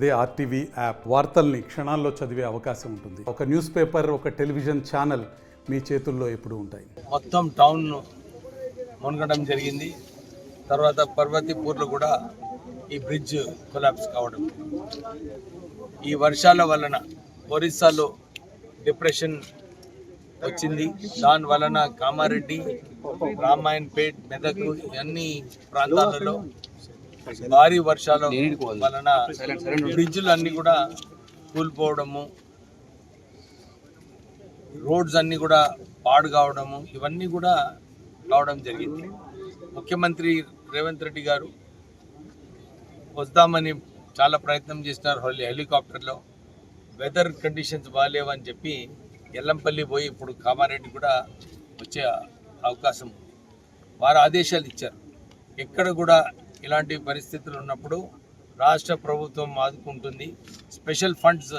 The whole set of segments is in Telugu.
అదే ఆర్టీవీ యాప్ వార్తల్ని క్షణాల్లో చదివే అవకాశం ఉంటుంది. ఒక న్యూస్ పేపర్ ఒక టెలివిజన్ ఛానల్ మీ చేతుల్లో ఎప్పుడు ఉంటాయి. మొత్తం టౌన్ మునగడం జరిగింది. తర్వాత పర్వతీపూర్లో కూడా ఈ బ్రిడ్జ్ కొలాప్స్ కావడం. ఈ వర్షాల వలన ఒరిస్సాలో డిప్రెషన్ వచ్చింది. దాని వలన కామారెడ్డి రామాయణపేట్ మెదక్ అన్ని ప్రాంతాలలో భారీ వర్షాల వలన బ్రిడ్జ్లు అన్ని కూడా కూలిపోవడము రోడ్స్ అన్నీ కూడా పాడు కావడము ఇవన్నీ కూడా కావడం జరిగింది. ముఖ్యమంత్రి రేవంత్ రెడ్డి గారు వద్దామని చాలా ప్రయత్నం చేసినారు హెలి హెలికాప్టర్లో. వెదర్ కండిషన్స్ బాగాలేవని చెప్పి ఎల్లంపల్లి పోయి ఇప్పుడు కామారెడ్డి కూడా వచ్చే అవకాశం వారు ఆదేశాలు ఇచ్చారు. ఎక్కడ కూడా ఇలాంటి పరిస్థితులు ఉన్నప్పుడు రాష్ట్ర ప్రభుత్వం ఆదుకుంటుంది. స్పెషల్ ఫండ్స్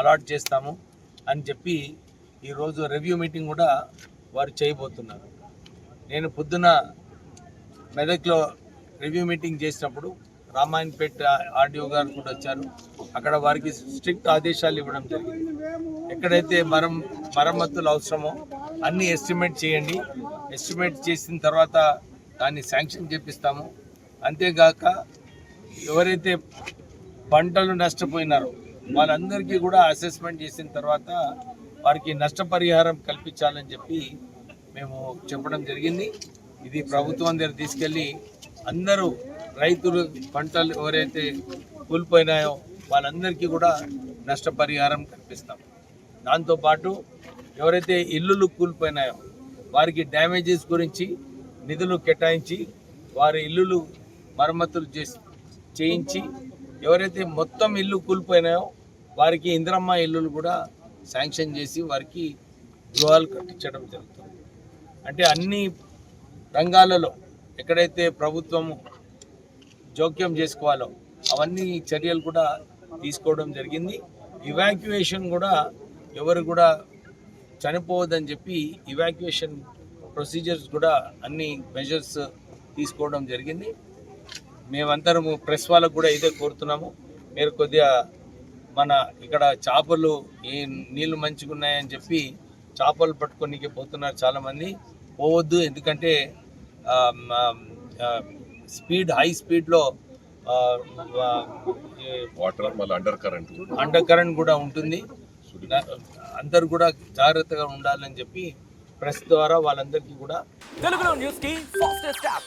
అలాట్ చేస్తాము అని చెప్పి ఈరోజు రివ్యూ మీటింగ్ కూడా వారు చేయబోతున్నారు. నేను పొద్దున మెదక్లో రివ్యూ మీటింగ్ చేసినప్పుడు రామాయణపేట ఆర్డీఓ గారు కూడా వచ్చారు. అక్కడ వారికి స్ట్రిక్ట్ ఆదేశాలు ఇవ్వడం జరిగింది. ఎక్కడైతే మరం మరమ్మతులు అవసరమో అన్ని ఎస్టిమేట్ చేయండి. ఎస్టిమేట్ చేసిన తర్వాత దాన్ని శాంక్షన్ చేపిస్తాము. అంతేగాక ఎవరైతే పంటలు నష్టపోయినారో వాళ్ళందరికీ కూడా అసెస్మెంట్ చేసిన తర్వాత వారికి నష్టపరిహారం కల్పించాలని చెప్పి మేము చెప్పడం జరిగింది. ఇది ప్రభుత్వం దగ్గర తీసుకెళ్ళి అందరూ రైతులు పంటలు ఎవరైతే కూలిపోయినాయో వాళ్ళందరికీ కూడా నష్టపరిహారం కల్పిస్తాం. దాంతోపాటు ఎవరైతే ఇల్లులు కూలిపోయినాయో వారికి డ్యామేజెస్ గురించి నిధులు కేటాయించి వారి ఇల్లులు మరమ్మతులు చేసి చేయించి ఎవరైతే మొత్తం ఇల్లు కూలిపోయినాయో వారికి ఇందిరమ్మ ఇల్లులు కూడా శాంక్షన్ చేసి వారికి గృహాలు కట్టించడం జరుగుతుంది. అంటే అన్ని రంగాలలో ఎక్కడైతే ప్రభుత్వం జోక్యం చేసుకోవాలో అవన్నీ చర్యలు కూడా తీసుకోవడం జరిగింది. ఇవాక్యుయేషన్ కూడా ఎవరు కూడా చనిపోవద్దని చెప్పి ఇవాక్యుయేషన్ ప్రొసీజర్స్ కూడా అన్ని మెజర్స్ తీసుకోవడం జరిగింది. మేమందరము ప్రెస్ వాళ్ళకు కూడా ఇదే కోరుతున్నాము. మీరు కొద్దిగా మన ఇక్కడ చేపలు ఈ నీళ్ళు మంచిగా ఉన్నాయని చెప్పి చేపలు పట్టుకోనికి పోతున్నారు చాలామంది. పోవద్దు ఎందుకంటే స్పీడ్ హై స్పీడ్లో వాటర్ మళ్ళీ అండర్ కరెంట్ అండర్ కరెంట్ కూడా ఉంటుంది. అందరు కూడా జాగ్రత్తగా ఉండాలని చెప్పి ప్రెస్ ద్వారా వాళ్ళందరికీ కూడా తెలుగులో న్యూస్కి ఫాస్టెస్ట్ యాప్